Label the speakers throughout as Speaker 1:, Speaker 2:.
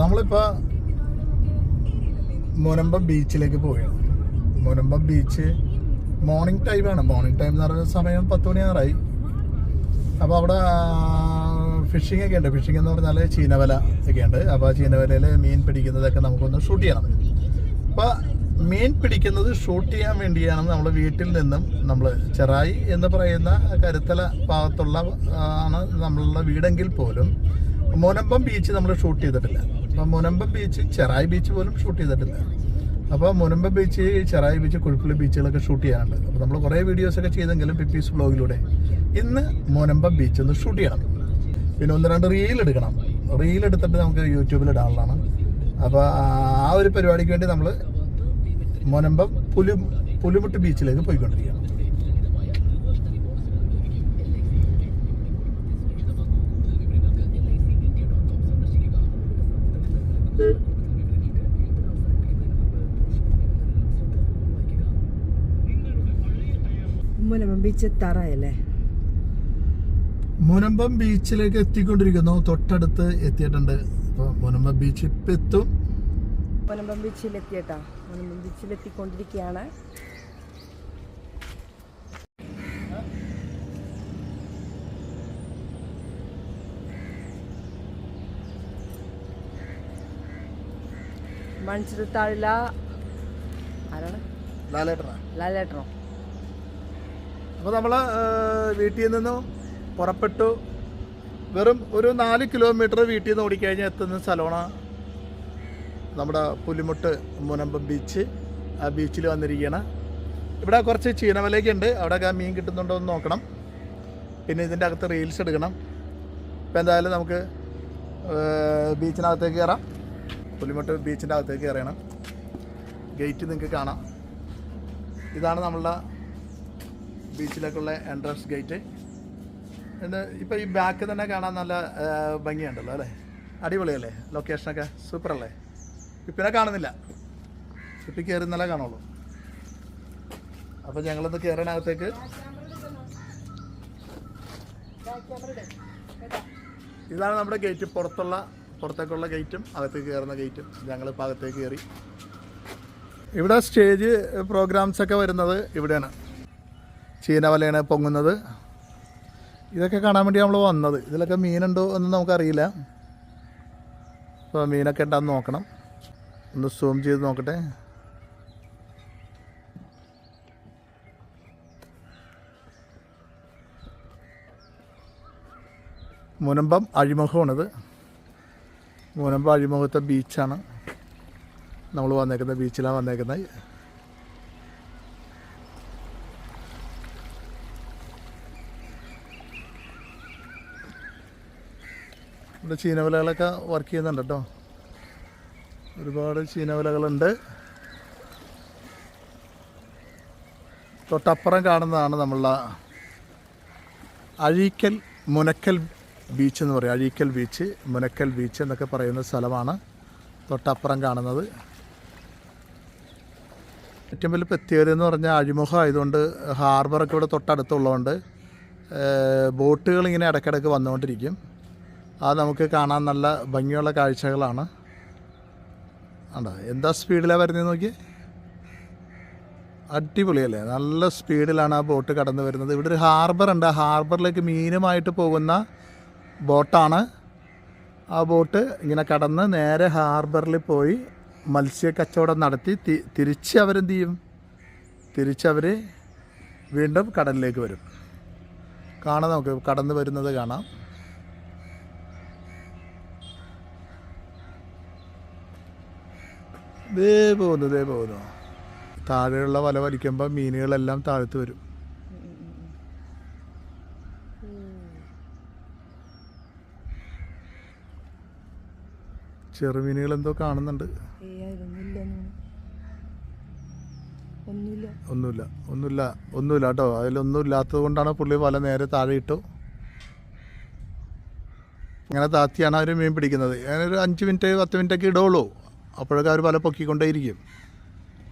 Speaker 1: നമ്മളിപ്പോ മുനമ്പം ബീച്ചിലേക്ക് പോയാണ് മുനമ്പം ബീച്ച് മോർണിംഗ് ടൈം ആണ്. മോർണിംഗ് ടൈം എന്ന് പറയുന്ന സമയം പത്ത് മണിയാറായി അപ്പോൾ അവിടെ ഫിഷിംഗ് ഒക്കെ ഉണ്ട്. ഫിഷിംഗ് എന്ന് പറഞ്ഞാൽ ചീനവല ഒക്കെ ഉണ്ട് അപ്പോൾ ചീനവലയിൽ മീൻ പിടിക്കുന്നതൊക്കെ നമുക്കൊന്ന് ഷൂട്ട് ചെയ്യണം. അപ്പോൾ മീൻ പിടിക്കുന്നത് ഷൂട്ട് ചെയ്യാൻ വേണ്ടിയാണ് നമ്മൾ വീട്ടിൽ നിന്നും നമ്മൾ ചെറായി എന്ന് പറയുന്ന കരുത്തല ഭാഗത്തുള്ള ആണ് നമ്മളുടെ വീടെങ്കിൽ പോലും മുനമ്പം ബീച്ച് നമ്മൾ ഷൂട്ട് ചെയ്തിട്ടില്ല. അപ്പം മുനമ്പം ബീച്ച് ചെറായി ബീച്ച് പോലും ഷൂട്ട് ചെയ്തിട്ടില്ല. അപ്പോൾ മുനമ്പം ബീച്ച് ചെറായി ബീച്ച് കുഴിപ്പള്ളി ബീച്ചുകളൊക്കെ ഷൂട്ട് ചെയ്യാനുണ്ട്. അപ്പോൾ നമ്മൾ കുറേ വീഡിയോസൊക്കെ ചെയ്തെങ്കിലും പിപ്പീസ് ബ്ലോഗിലൂടെ ഇന്ന് മുനമ്പം ബീച്ച് ഒന്ന് ഷൂട്ട് ചെയ്യണം. പിന്നെ ഒന്ന് രണ്ട് റീൽ എടുക്കണം. റീൽ എടുത്തിട്ട് നമുക്ക് യൂട്യൂബിൽ ഇടാനുള്ളതാണ്. അപ്പോൾ ആ ഒരു പരിപാടിക്ക് വേണ്ടി നമ്മൾ മുനമ്പം പുലി പുലിമുട്ട് ബീച്ചിലേക്ക് പോയിക്കൊണ്ടിരിക്കുകയാണ്.
Speaker 2: മുനമ്പം ബീച്ച് എത്താറായല്ലേ?
Speaker 1: മുനമ്പം ബീച്ചിലേക്ക് എത്തിക്കൊണ്ടിരിക്കുന്നു. തൊട്ടടുത്ത് എത്തിയിട്ടുണ്ട്. അപ്പോൾ മുനമ്പം ബീച്ച് ഇപ്പം എത്തും.
Speaker 2: മുനമ്പം ബീച്ചിൽ ബീച്ചിലെത്തിയേട്ടാ. മുനമ്പം ബീച്ചിലെത്തിക്കൊണ്ടിരിക്കുകയാണ്. മൺചിറത്താഴില ആരാണ്?
Speaker 1: ലാലേട്ടനോ. അപ്പോൾ നമ്മൾ വീട്ടിൽ നിന്ന് പുറപ്പെട്ടു. വെറും ഒരു നാല് കിലോമീറ്റർ വീട്ടിൽ നിന്ന് ഓടിക്കഴിഞ്ഞാൽ എത്തുന്ന സ്ഥലമാണ് നമ്മുടെ പുലിമുട്ട് മുനമ്പം ബീച്ച് ആ ബീച്ചിൽ വന്നിരിക്കുകയാണ് ഇവിടെ കുറച്ച് ചീനവലയൊക്കെ ഉണ്ട് അവിടെയൊക്കെ മീൻ കിട്ടുന്നുണ്ടോ എന്ന് നോക്കണം. പിന്നെ ഇതിന്റെ അകത്ത് റീൽസ് എടുക്കണം. ഇപ്പം എന്തായാലും നമുക്ക് ബീച്ചിനകത്തേക്ക് കയറാം പുലിമുട്ട് ബീച്ചിന്റെ അകത്തേക്ക് കയറണം ഗേറ്റ് നിങ്ങൾക്ക് കാണാം. ഇതാണ് നമ്മളുടെ ബീച്ചിലേക്കുള്ള എൻട്രൻസ് ഗേറ്റ് എന്ന് ഇപ്പോൾ ഈ ബാക്ക് തന്നെ കാണാൻ നല്ല ഭംഗിയുണ്ടല്ലോ അല്ലേ? അടിപൊളിയല്ലേ? ലൊക്കേഷനൊക്കെ സൂപ്പർ ഇപ്പിനെ കാണുന്നില്ല. ഇപ്പി കയറുന്നല്ലേ കാണുള്ളൂ. അപ്പോൾ ഞങ്ങളിന്ന് കയറാനകത്തേക്ക് ഇതാണ് നമ്മുടെ ഗേറ്റ്. പുറത്തുള്ള പുറത്തേക്കുള്ള ഗേറ്റും അകത്തേക്ക് കയറുന്ന ഗേറ്റും. ഞങ്ങളിപ്പോൾ അകത്തേക്ക് കയറി ഇവിടെ സ്റ്റേജ് പ്രോഗ്രാംസ് ഒക്കെ വരുന്നത് ഇവിടെയാണ്. ചീനവലയാണ് പൊങ്ങുന്നത്. ഇതൊക്കെ കാണാൻ വേണ്ടി നമ്മൾ വന്നത്. ഇതിലൊക്കെ മീനുണ്ടോ എന്ന് നമുക്കറിയില്ല. അപ്പോൾ മീനൊക്കെ ഉണ്ടാന്ന് നോക്കണം. ഒന്ന് സൂം ചെയ്ത് നോക്കട്ടെ. മുനമ്പം അഴിമുഖമാണിത്. മുനമ്പം അഴിമുഖത്തെ ബീച്ചാണ്. നമ്മൾ വന്നേക്കുന്നത് ബീച്ചിലാണ് വന്നേക്കുന്നത്. ഇവിടെ ചീനവിലകളൊക്കെ വർക്ക് ചെയ്യുന്നുണ്ട് കേട്ടോ. ഒരുപാട് ചീനവലകളുണ്ട്. തൊട്ടപ്പുറം കാണുന്നതാണ് നമ്മളുടെ അഴീക്കൽ മുനക്കൽ ബീച്ച് എന്ന് പറയും. അഴീക്കൽ ബീച്ച് മുനക്കൽ ബീച്ച് എന്നൊക്കെ പറയുന്ന സ്ഥലമാണ് തൊട്ടപ്പുറം കാണുന്നത്. ഏറ്റവും വലിയ പ്രത്യേകത എന്ന് പറഞ്ഞാൽ അഴിമുഖം ആയതുകൊണ്ട് ഹാർബറൊക്കെ ഇവിടെ തൊട്ടടുത്തുള്ളതുകൊണ്ട് ബോട്ടുകൾ ഇങ്ങനെ ഇടയ്ക്കിടയ്ക്ക് വന്നുകൊണ്ടിരിക്കും. അത് നമുക്ക് കാണാൻ നല്ല ഭംഗിയുള്ള കാഴ്ചകളാണ്. ആണ്ടോ എന്താ സ്പീഡിലാണ് വരുന്നത് നോക്കി അടിപൊളിയല്ലേ? നല്ല സ്പീഡിലാണ് ആ ബോട്ട് കടന്നു വരുന്നത്. ഇവിടെ ഒരു ഹാർബർ ഉണ്ട്. ആ ഹാർബറിലേക്ക് മീനുമായിട്ട് പോകുന്ന ബോട്ടാണ് ആ ബോട്ട് ഇങ്ങനെ കടന്ന് നേരെ ഹാർബറിൽ പോയി മത്സ്യ കച്ചവടം നടത്തി. തി- തിരിച്ച് അവരെന്ത് ചെയ്യും? തിരിച്ചവർ വീണ്ടും കടലിലേക്ക് വരും. കാണാം നമുക്ക്. കടന്നു വരുന്നത് കാണാം. ദേ പോകുന്നു ദേ പോകുന്നു താഴെയുള്ള വല വലിക്കുമ്പോൾ മീനുകളെല്ലാം താഴത്ത് വരും. ചെറുമീനുകൾ എന്തോ കാണുന്നുണ്ട്.
Speaker 2: ഒന്നുമില്ല.
Speaker 1: ഒന്നുമില്ല ഒന്നുമില്ല കേട്ടോ. അതിലൊന്നും ഇല്ലാത്തത് കൊണ്ടാണ് പുള്ളി വല നേരെ താഴെ ഇട്ടു. അങ്ങനെ താത്തിയാണ് അവർ മീൻ പിടിക്കുന്നത്. അങ്ങനെ ഒരു അഞ്ച് മിനിറ്റ് പത്ത് മിനിറ്റൊക്കെ ഇടുള്ളൂ അപ്പോഴൊക്കെ അവർ പല പൊക്കിക്കൊണ്ടേയിരിക്കും.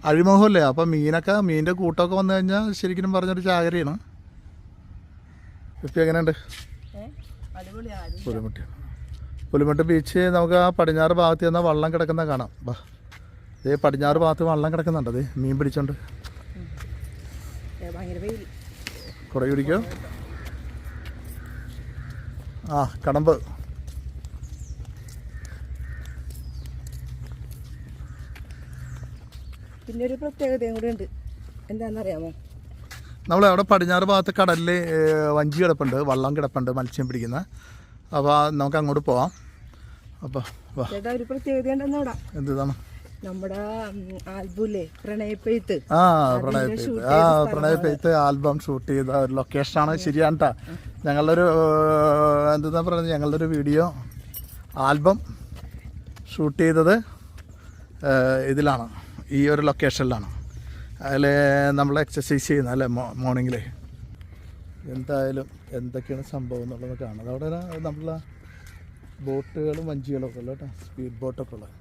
Speaker 1: അഴിമുഖമല്ലേ? അപ്പം മീനൊക്കെ മീനിന്റെ കൂട്ടമൊക്കെ വന്നു കഴിഞ്ഞാൽ ശരിക്കും പറഞ്ഞൊരു ചാകരയാണ്. ഇപ്പം എങ്ങനെയുണ്ട്? പുലിമുട്ടി പുലിമുട്ടി ബീച്ച് നമുക്ക് ആ പടിഞ്ഞാറ് ഭാഗത്ത് ചെന്നാൽ വള്ളം കിടക്കുന്ന കാണാം. ബാ ഇതേ പടിഞ്ഞാറ് ഭാഗത്ത് വള്ളം കിടക്കുന്നുണ്ട്. അതെ മീൻ പിടിച്ചോണ്ട്. കുറേ പിടിക്കോ ആ കടമ്പ്.
Speaker 2: പിന്നെ ഒരു പ്രത്യേകതയും കൂടി ഉണ്ട്. എന്താണെന്നറിയാമോ?
Speaker 1: നമ്മൾ അവിടെ പടിഞ്ഞാറ് ഭാഗത്ത് കടലിൽ വഞ്ചി കിടപ്പുണ്ട് വള്ളം കിടപ്പുണ്ട് മത്സ്യം പിടിക്കുന്ന. അപ്പോൾ നമുക്ക് അങ്ങോട്ട് പോവാം. അപ്പോൾ
Speaker 2: ചേട്ടാ ഒരു പ്രത്യേകത ഉണ്ടെന്ന് അവിടെ.
Speaker 1: എന്താണ്
Speaker 2: നമ്മുടെ ആൽബുലേ പ്രണയപ്പെയ്ത്ത്
Speaker 1: ആ പ്രണയ പെയ്ത്ത്. ആ പ്രണയ പെയ്ത്ത് ആൽബം ഷൂട്ട് ചെയ്ത ഒരു ലൊക്കേഷനാണ് ശരിയാണ് കേട്ടോ ഞങ്ങളുടെ ഒരു എന്താ പറയുന്നത്? ഞങ്ങളുടെ ഒരു വീഡിയോ ആൽബം ഷൂട്ട് ചെയ്തത് ഇതിലാണ്. ഈ ഒരു ലൊക്കേഷനിലാണ് അതിൽ നമ്മൾ എക്സസൈസ് ചെയ്യുന്ന അല്ലേ? മോർണിംഗിൽ എന്തായാലും എന്തൊക്കെയാണ് സംഭവം എന്നുള്ളത് കാണുന്നത് അവിടെ നമ്മളെ ബോട്ടുകളും വഞ്ചികളും ഒക്കെ ഉള്ളു കേട്ടോ. സ്പീഡ് ബോട്ടൊക്കെ ഉള്ളത്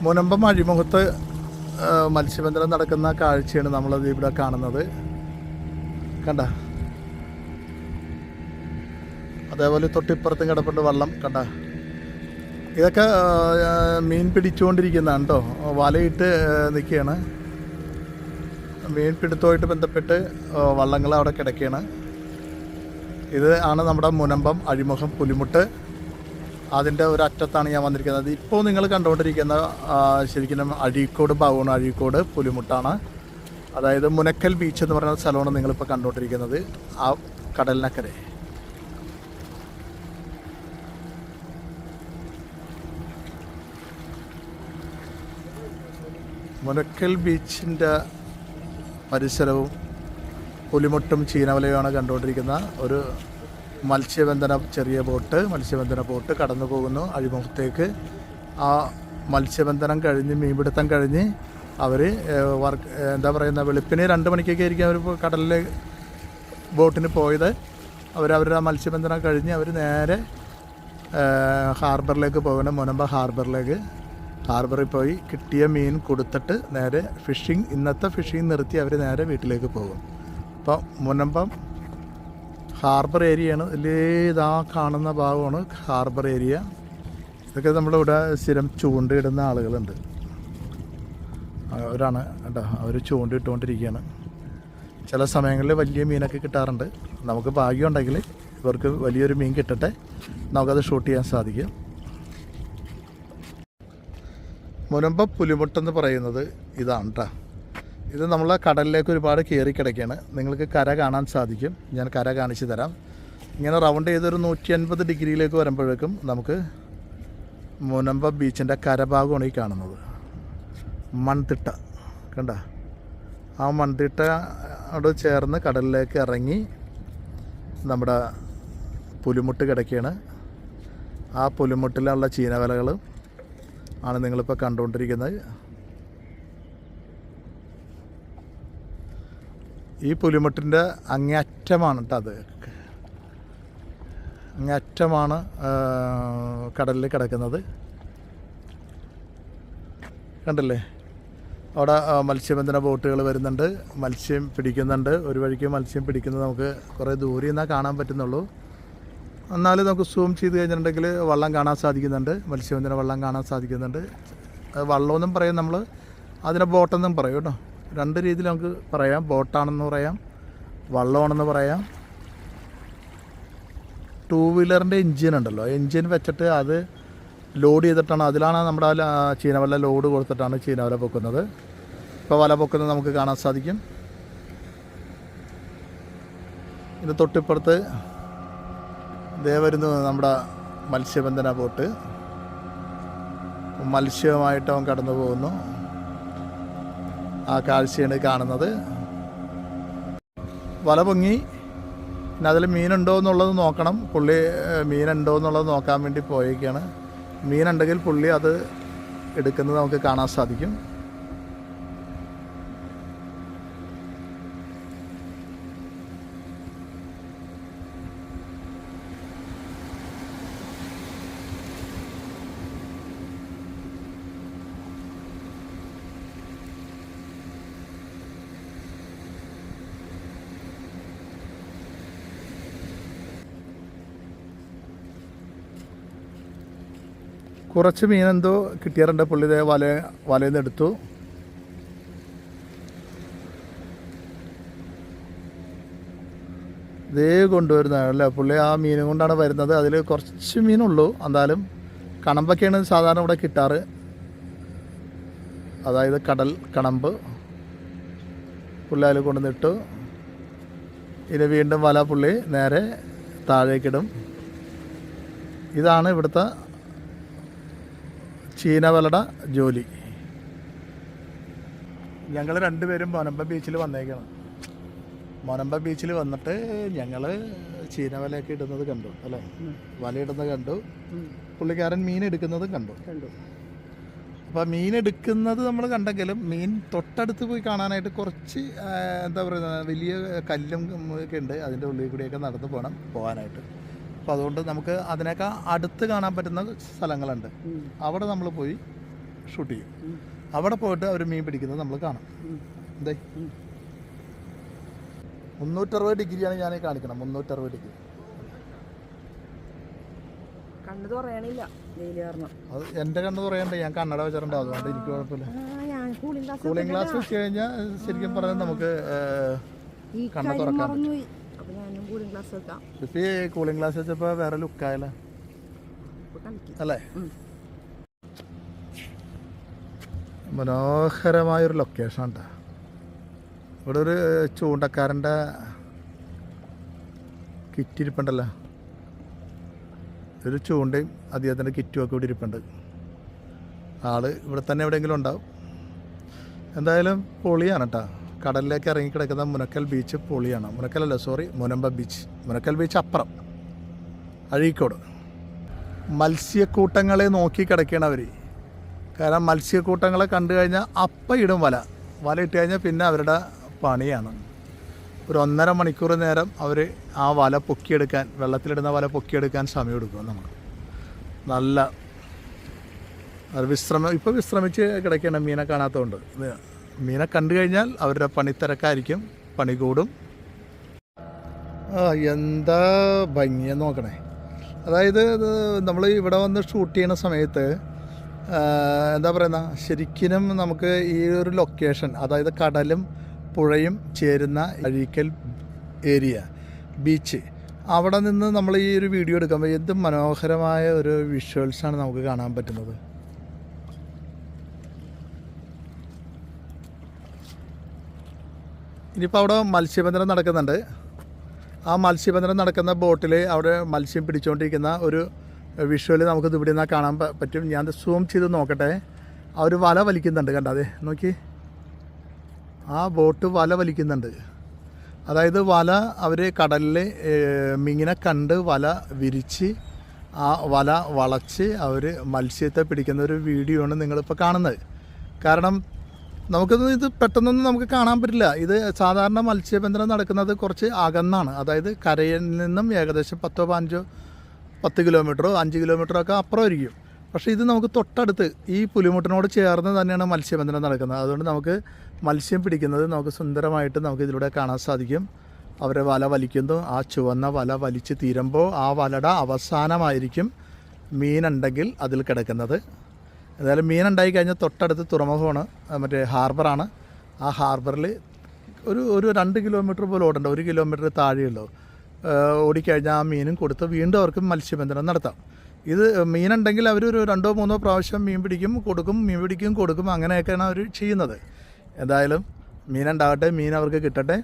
Speaker 1: മുനമ്പം അഴിമുഖത്ത് മത്സ്യബന്ധനം നടക്കുന്ന കാഴ്ചയാണ് നമ്മളത് ഇവിടെ കാണുന്നത്. കണ്ട? അതേപോലെ തൊട്ടിപ്പുറത്തും കിടപ്പുണ്ട് വള്ളം. കണ്ട? ഇതൊക്കെ മീൻ പിടിച്ചുകൊണ്ടിരിക്കുന്നതാണ് കേട്ടോ വലയിട്ട് നിൽക്കുകയാണ്. മീൻ പിടുത്തമായിട്ട് ബന്ധപ്പെട്ട് വള്ളങ്ങൾ അവിടെ കിടക്കുകയാണ്. ഇത് ആണ് നമ്മുടെ മുനമ്പം അഴിമുഖം പുലിമുട്ട്. അതിന്റെ ഒരു അറ്റത്താണ് ഞാൻ വന്നിരിക്കുന്നത്. ഇപ്പോൾ നിങ്ങൾ കണ്ടുകൊണ്ടിരിക്കുന്ന ശരിക്കും അഴീക്കോട് ഭാഗമാണ്. അഴീക്കോട് പുലിമുട്ടാണ്. അതായത് മുനക്കൽ ബീച്ച് എന്ന് പറയുന്ന സ്ഥലമാണ് നിങ്ങളിപ്പോൾ കണ്ടുകൊണ്ടിരിക്കുന്നത്. ആ കടലിനക്കരെ. മുനക്കൽ ബീച്ചിന്റെ പരിസരവും പുലിമുട്ടും ചീനവലയുമാണ് കണ്ടുകൊണ്ടിരിക്കുന്ന ഒരു മത്സ്യബന്ധന ചെറിയ ബോട്ട് മത്സ്യബന്ധന ബോട്ട് കടന്നു പോകുന്നു അഴിമുഖത്തേക്ക്. ആ മത്സ്യബന്ധനം കഴിഞ്ഞ് മീൻപിടുത്തം കഴിഞ്ഞ് അവർ വർക്ക് എന്താ പറയുന്ന വെളുപ്പിന് രണ്ട് മണിക്കൊക്കെ ആയിരിക്കും അവർ കടലിൽ ബോട്ടിന് പോയത്. അവർ അവരുടെ മത്സ്യബന്ധനം കഴിഞ്ഞ് അവർ നേരെ ഹാർബറിലേക്ക് പോകണം മുനമ്പ ഹാർബറിലേക്ക്. ഹാർബറിൽ പോയി കിട്ടിയ മീൻ കൊടുത്തിട്ട് നേരെ ഫിഷിംഗ് ഇന്നത്തെ ഫിഷിംഗ് നിർത്തി അവർ നേരെ വീട്ടിലേക്ക് പോകും. അപ്പോൾ മുനമ്പം ഹാർബർ ഏരിയയാണ്. ഇതാ കാണുന്ന ഭാഗമാണ് ഹാർബർ ഏരിയ. ഇതൊക്കെ നമ്മുടെ ഇവിടെ സ്ഥിരം ചൂണ്ടയിടുന്ന ആളുകളുണ്ട്. അവരാണ് കേട്ടോ അവർ ചൂണ്ടയിട്ടുകൊണ്ടിരിക്കുകയാണ് ചില സമയങ്ങളിൽ വലിയ മീനൊക്കെ കിട്ടാറുണ്ട്. നമുക്ക് ഭാഗ്യമുണ്ടെങ്കിൽ ഇവർക്ക് വലിയൊരു മീൻ കിട്ടട്ടെ. നമുക്കത് ഷൂട്ട് ചെയ്യാൻ സാധിക്കും. മുനമ്പ പുലിമുട്ടെന്ന് പറയുന്നത് ഇതാണ് കേട്ടോ ഇത് നമ്മൾ കടലിലേക്ക് ഒരുപാട് കയറി കിടക്കുകയാണ്. നിങ്ങൾക്ക് കര കാണാൻ സാധിക്കും. ഞാൻ കര കാണിച്ചു തരാം. ഇങ്ങനെ റൗണ്ട് ചെയ്തൊരു നൂറ്റി അൻപത് ഡിഗ്രിയിലേക്ക് വരുമ്പോഴേക്കും നമുക്ക് മുനമ്പ ബീച്ചിന്റെ കരഭാഗമാണ് ഈ കാണുന്നത്. മൺതിട്ട. കണ്ട? ആ മൺതിട്ടയോട് ചേർന്ന് കടലിലേക്ക് ഇറങ്ങി നമ്മുടെ പുലിമുട്ട് കിടക്കുകയാണ്. ആ പുലിമുട്ടിലുള്ള ചീനവലകൾ ആണ് നിങ്ങളിപ്പോൾ കണ്ടുകൊണ്ടിരിക്കുന്നത്. ഈ പുലിമുട്ടിന്റെ അങ്ങേയറ്റമാണ് കേട്ടോ അത്. അങ്ങേയറ്റമാണ് കടലിൽ കിടക്കുന്നത്. കണ്ടല്ലേ? അവിടെ മത്സ്യബന്ധന ബോട്ടുകൾ വരുന്നുണ്ട് മത്സ്യം പിടിക്കുന്നുണ്ട്. ഒരു വഴിക്ക് മത്സ്യം പിടിക്കുന്നത് നമുക്ക് കുറേ ദൂരെ നിന്നാൽ കാണാൻ പറ്റുന്നുള്ളൂ. എന്നാലും നമുക്ക് സൂം ചെയ്ത് കഴിഞ്ഞിട്ടുണ്ടെങ്കിൽ വള്ളം കാണാൻ സാധിക്കുന്നുണ്ട്. മത്സ്യബന്ധന വള്ളം കാണാൻ സാധിക്കുന്നുണ്ട്. വള്ളമെന്നും പറയും നമ്മൾ അതിനെ ബോട്ടെന്നും പറയും കേട്ടോ. രണ്ട് രീതിയിൽ നമുക്ക് പറയാം. ബോട്ടാണെന്ന് പറയാം. വള്ളമാണെന്ന് പറയാം. ടൂ വീലറിന്റെ എൻജിൻ ഉണ്ടല്ലോ. എൻജിൻ വെച്ചിട്ട് അത് ലോഡ് ചെയ്തിട്ടാണ്. അതിലാണ് നമ്മുടെ ആ ല- ചീനവല ലോഡ് കൊടുത്തിട്ടാണ് ചീനവല പൊക്കുന്നത്. ഇപ്പോൾ വല പൊക്കുന്നത് നമുക്ക് കാണാൻ സാധിക്കും. ഇത് തൊട്ടിപ്പുറത്ത് ഇതേ വരുന്നു നമ്മുടെ മത്സ്യബന്ധന ബോട്ട്. മത്സ്യവുമായിട്ട് അവൻ കടന്നു പോകുന്നു ആ കാഴ്ചയാണ് കാണുന്നത്. വല പൊങ്ങി. പിന്നെ അതിൽ മീനുണ്ടോ എന്നുള്ളത് നോക്കണം. പുള്ളി മീനുണ്ടോ എന്നുള്ളത് നോക്കാൻ വേണ്ടി പോയേക്കാണ്. മീനുണ്ടെങ്കിൽ പുള്ളി അത് എടുക്കുന്നത് നമുക്ക് കാണാൻ സാധിക്കും. കുറച്ച് മീൻ എന്തോ കിട്ടിയാറുണ്ട്. പുള്ളി ഇതേ വല വലയിൽ നിന്ന് എടുത്തു. ഇതേ കൊണ്ടുവരുന്നതാണ് പുള്ളി ആ മീനും കൊണ്ടാണ് വരുന്നത്. അതിൽ കുറച്ച് മീനുള്ളൂ. എന്തായാലും കണമ്പൊക്കെയാണ് സാധാരണ ഇവിടെ കിട്ടാറ്. അതായത് കടൽ കണമ്പ്. പുള്ളി അതിൽ കൊണ്ടുവന്നിട്ടു ഇനി വീണ്ടും വല പുള്ളി നേരെ താഴേക്കിടും. ഇതാണ് ഇവിടുത്തെ ചീനവലയുടെ ജോലി. ഞങ്ങൾ രണ്ടുപേരും മൊനമ്പ ബീച്ചിൽ വന്നേക്കാണ്. മൊനമ്പ ബീച്ചിൽ വന്നിട്ട് ഞങ്ങൾ ചീനവലയൊക്കെ ഇടുന്നത് കണ്ടു അല്ലേ? വലയിടുന്നത് കണ്ടു. പുള്ളിക്കാരൻ മീൻ എടുക്കുന്നതും കണ്ടു.
Speaker 2: കണ്ടു.
Speaker 1: അപ്പോൾ മീൻ എടുക്കുന്നത് നമ്മൾ കണ്ടെങ്കിലും മീൻ തൊട്ടടുത്ത് പോയി കാണാനായിട്ട് കുറച്ച് എന്താ പറയുക വലിയ കല്ലും ഒക്കെ ഉണ്ട്. അതിന്റെ ഉള്ളിൽ കൂടിയൊക്കെ നടന്ന് പോകണം പോകാനായിട്ട് അപ്പോൾ അതുകൊണ്ട് നമുക്ക് അതിനേക്കാൾ അടുത്ത് കാണാൻ പറ്റുന്ന സ്ഥലങ്ങളുണ്ട്. അവിടെ നമ്മൾ പോയി ഷൂട്ട് ചെയ്യും. അവിടെ പോയിട്ട് അവർ മീൻ പിടിക്കുന്നത് നമ്മൾ കാണാം. എന്തേ മുന്നൂറ്ററുപത് ഡിഗ്രിയാണ് ഞാൻ കാണിക്കണം മുന്നൂറ്ററുപത് ഡിഗ്രി.
Speaker 2: കണ്ണു തുറയണില്ല.
Speaker 1: അത് എന്റെ കണ്ണ് തുറയണ്ട? ഞാൻ കണ്ണട വെച്ചിട്ടുണ്ട്. അതുകൊണ്ട് എനിക്ക് കുഴപ്പമില്ല.
Speaker 2: കൂളിംഗ് ഗ്ലാസ്
Speaker 1: വെച്ച് കഴിഞ്ഞാൽ ശരിക്കും പറഞ്ഞാൽ നമുക്ക് കണ്ണ തുറക്കാൻ
Speaker 2: മറന്നുപോയി അപ്പൊ ഞാനും കൂളിംഗ് ഗ്ലാസ് വെക്കാം.
Speaker 1: ഇപ്പം ഈ കൂളിംഗ് ഗ്ലാസ് വെച്ചപ്പോൾ വേറെ ലുക്കായല്ലേ അല്ലേ. മനോഹരമായൊരു ലൊക്കേഷൻ ഉണ്ട് ഇവിടെ ഒരു ചൂണ്ടക്കാരന്റെ കിറ്റ് ഇരിപ്പുണ്ടല്ലോ. ഒരു ചൂണ്ടയും അദ്ദേഹത്തിന്റെ കിറ്റും ഒക്കെ ഇവിടെ ഇരിപ്പുണ്ട്. ആൾ ഇവിടെ തന്നെ എവിടെയെങ്കിലും ഉണ്ടാവും. എന്തായാലും പൊളിയാണ് കേട്ടോ കടലിലേക്ക് ഇറങ്ങി കിടക്കുന്ന മുനക്കൽ ബീച്ച് പൊളിയാണ്. മുനക്കലല്ല sorry Munambam beach Munakkal beach അപ്പുറം അഴീക്കോട്. മത്സ്യക്കൂട്ടങ്ങളെ നോക്കി കിടക്കണം അവർ കാരണം മത്സ്യക്കൂട്ടങ്ങളെ കണ്ടു കഴിഞ്ഞാൽ അപ്പം ഇടും വല. വല ഇട്ട് കഴിഞ്ഞാൽ പിന്നെ അവരുടെ പണിയാണ്. ഒരു ഒന്നര മണിക്കൂർ നേരം അവർ ആ വല പൊക്കിയെടുക്കാൻ വെള്ളത്തിലിടുന്ന വല പൊക്കിയെടുക്കാൻ സമയമെടുക്കും നമ്മൾ നല്ല വിശ്രമം ഇപ്പോൾ വിശ്രമിച്ച് കിടക്കണം മീനെ കാണാത്തതുകൊണ്ട്. മീനെ കണ്ടു കഴിഞ്ഞാൽ അവരുടെ പണിത്തിരക്കായിരിക്കും പണി കൂടും. എന്താ ഭംഗിയെന്ന് നോക്കണേ. അതായത് നമ്മൾ ഇവിടെ വന്ന് ഷൂട്ട് ചെയ്യുന്ന സമയത്ത് എന്താ പറയുന്ന ശരിക്കും നമുക്ക് ഈ ഒരു ലൊക്കേഷൻ അതായത് കടലും പുഴയും ചേരുന്ന അഴീക്കൽ ഏരിയ ബീച്ച് അവിടെ നിന്ന് നമ്മൾ ഈ ഒരു വീഡിയോ എടുക്കുമ്പോൾ എന്ത് മനോഹരമായ ഒരു വിഷ്വൽസാണ് നമുക്ക് കാണാൻ പറ്റുന്നത്. ഇനിയിപ്പോൾ അവിടെ മത്സ്യബന്ധനം നടക്കുന്നുണ്ട്. ആ മത്സ്യബന്ധനം നടക്കുന്ന ബോട്ടിൽ അവിടെ മത്സ്യം പിടിച്ചുകൊണ്ടിരിക്കുന്ന ഒരു വിഷ്വൽ നമുക്ക് ഇവിടെ നിന്നാൽ കാണാൻ പറ്റും. ഞാൻ സൂം ചെയ്ത് നോക്കട്ടെ. ആ ഒരു വല വലിക്കുന്നുണ്ട് കണ്ടാതെ നോക്കി. ആ ബോട്ട് വല വലിക്കുന്നുണ്ട്. അതായത് വല അവർ കടലിൽ മീനിനെ കണ്ട് വല വിരിച്ച് ആ വല വളച്ച് അവർ മത്സ്യത്തെ പിടിക്കുന്ന ഒരു വീഡിയോ ആണ് നിങ്ങളിപ്പോൾ കാണുന്നത്. കാരണം നമുക്കിത് ഇത് പെട്ടെന്നൊന്നും നമുക്ക് കാണാൻ പറ്റില്ല. ഇത് സാധാരണ മത്സ്യബന്ധനം നടക്കുന്നത് കുറച്ച് അകന്നാണ്. അതായത് കരയിൽ നിന്നും ഏകദേശം പത്തോ പതിനഞ്ചോ പത്ത് കിലോമീറ്ററോ അഞ്ച് കിലോമീറ്ററോ ഒക്കെ അപ്പുറമായിരിക്കും. പക്ഷേ ഇത് നമുക്ക് തൊട്ടടുത്ത് ഈ പുലിമുട്ടിനോട് ചേർന്ന് തന്നെയാണ് മത്സ്യബന്ധനം നടക്കുന്നത്. അതുകൊണ്ട് നമുക്ക് മത്സ്യം പിടിക്കുന്നത് നമുക്ക് സുന്ദരമായിട്ട് നമുക്ക് ഇതിലൂടെ കാണാൻ സാധിക്കും. അവരെ വല വലിക്കുന്നു. ആ ചുവന്ന വല വലിച്ച് തീരുമ്പോൾ ആ വലട അവസാനമായിരിക്കും മീനുണ്ടെങ്കിൽ അതിൽ കിടക്കുന്നത്. ഏതായാലും മീനുണ്ടായി കഴിഞ്ഞാൽ തൊട്ടടുത്ത് തുറമുഖമാണ് മറ്റേ ഹാർബറാണ് ആ ഹാർബറിൽ ഒരു ഒരു രണ്ട് കിലോമീറ്റർ പോലും ഓടണ്ട ഒരു കിലോമീറ്റർ താഴെയുള്ളൂ. ഓടിക്കഴിഞ്ഞാൽ ആ മീനും കൊടുത്ത് വീണ്ടും അവർക്ക് മത്സ്യബന്ധനം നടത്താം. ഇത് മീനുണ്ടെങ്കിൽ അവർ ഒരു രണ്ടോ മൂന്നോ പ്രാവശ്യം മീൻ പിടിക്കും കൊടുക്കും മീൻ പിടിക്കും കൊടുക്കും അങ്ങനെയൊക്കെയാണ് അവർ ചെയ്യുന്നത്. എന്തായാലും മീനുണ്ടാകട്ടെ മീൻ അവർക്ക് കിട്ടട്ടെ.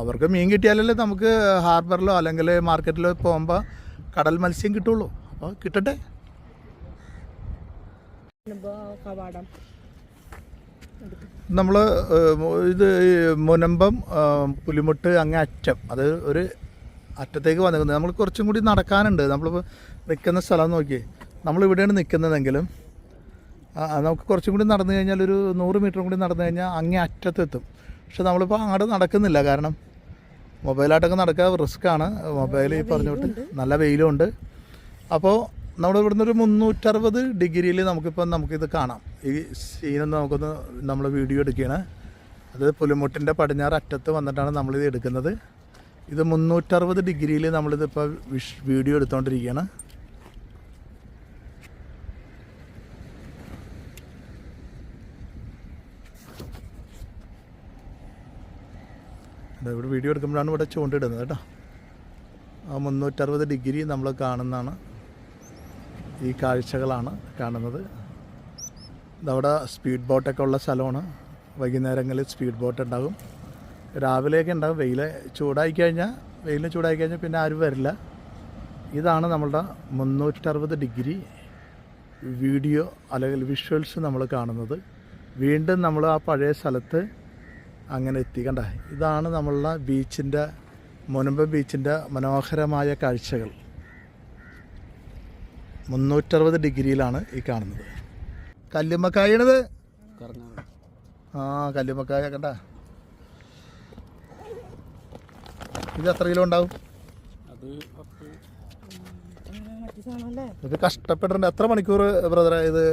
Speaker 1: അവർക്ക് മീൻ കിട്ടിയാലല്ലേ നമുക്ക് ഹാർബറിലോ അല്ലെങ്കിൽ മാർക്കറ്റിലോ പോകുമ്പോൾ കടൽ മത്സ്യം കിട്ടുള്ളൂ. അപ്പോൾ കിട്ടട്ടെ.
Speaker 2: കവാടം
Speaker 1: നമ്മൾ ഇത് ഈ മുനമ്പം പുലിമുട്ട് അങ്ങേ അറ്റം. അത് ഒരു അറ്റത്തേക്ക് വന്നിരിക്കുന്നത് നമ്മൾ കുറച്ചും കൂടി നടക്കാനുണ്ട്. നമ്മളിപ്പോൾ നിൽക്കുന്ന സ്ഥലം നോക്കി നമ്മളിവിടെയാണ് നിൽക്കുന്നതെങ്കിലും നമുക്ക് കുറച്ചും കൂടി നടന്നു കഴിഞ്ഞാൽ ഒരു നൂറ് മീറ്റർ കൂടി നടന്നു കഴിഞ്ഞാൽ അങ്ങേ അറ്റത്തെത്തും. പക്ഷെ നമ്മളിപ്പോൾ അങ്ങോട്ട് നടക്കുന്നില്ല. കാരണം മൊബൈലായിട്ടൊക്കെ നടക്കുക റിസ്ക്കാണ്. മൊബൈൽ ഈ പറഞ്ഞോട്ട് നല്ല വെയിലുമുണ്ട് അപ്പോൾ നമ്മുടെ ഇവിടുന്ന് ഒരു മുന്നൂറ്ററുപത് ഡിഗ്രിയിൽ നമുക്കിപ്പോൾ നമുക്കിത് കാണാം. ഈ സീനൊന്ന് നമുക്കൊന്ന് നമ്മൾ വീഡിയോ എടുക്കുകയാണ് അത് പുലിമുട്ടിന്റെ പടിഞ്ഞാറ് അറ്റത്ത് വന്നിട്ടാണ് നമ്മളിത് എടുക്കുന്നത്. ഇത് മുന്നൂറ്ററുപത് ഡിഗ്രിയിൽ നമ്മളിതിപ്പോൾ വിഷ് വീഡിയോ എടുത്തുകൊണ്ടിരിക്കുകയാണ് ഇവിടെ വീഡിയോ എടുക്കുമ്പോഴാണ് ഇവിടെ ചൂണ്ടിടുന്നത് കേട്ടോ. ആ മുന്നൂറ്ററുപത് ഡിഗ്രി നമ്മൾ കാണുന്നതാണ്. ഈ കാഴ്ചകളാണ് കാണുന്നത്. ഇതവിടെ സ്പീഡ് ബോട്ടൊക്കെ ഉള്ള സ്ഥലമാണ്. വൈകുന്നേരങ്ങളിൽ സ്പീഡ് ബോട്ട് ഉണ്ടാകും. രാവിലെയൊക്കെ ഉണ്ടാകും. വെയിൽ ചൂടായി കഴിഞ്ഞാൽ വെയിൽ ചൂടായി കഴിഞ്ഞാൽ പിന്നെ ആരും വരില്ല. ഇതാണ് നമ്മളുടെ മുന്നൂറ്ററുപത് ഡിഗ്രി വീഡിയോ അല്ലെങ്കിൽ വിഷ്വൽസ് നമ്മൾ കാണുന്നത്. വീണ്ടും നമ്മൾ ആ പഴയ സ്ഥലത്ത് അങ്ങനെ എത്തി. കണ്ട? ഇതാണ് നമ്മളുടെ ബീച്ചിന്റെ മുനമ്പ ബീച്ചിന്റെ മനോഹരമായ കാഴ്ചകൾ. മുന്നൂറ്ററുപത് ഡിഗ്രിയിലാണ് ഈ കാണുന്നത്. കല്ലുമ്മക്കായണത്? ആ കല്ലുമ്മക്കായ കണ്ട. ഇത് എത്ര കിലോ ഉണ്ടാവും? ഇത് കഷ്ടപ്പെട്ടിട്ടുണ്ട്. എത്ര മണിക്കൂർ ബ്രദർ ഇത്?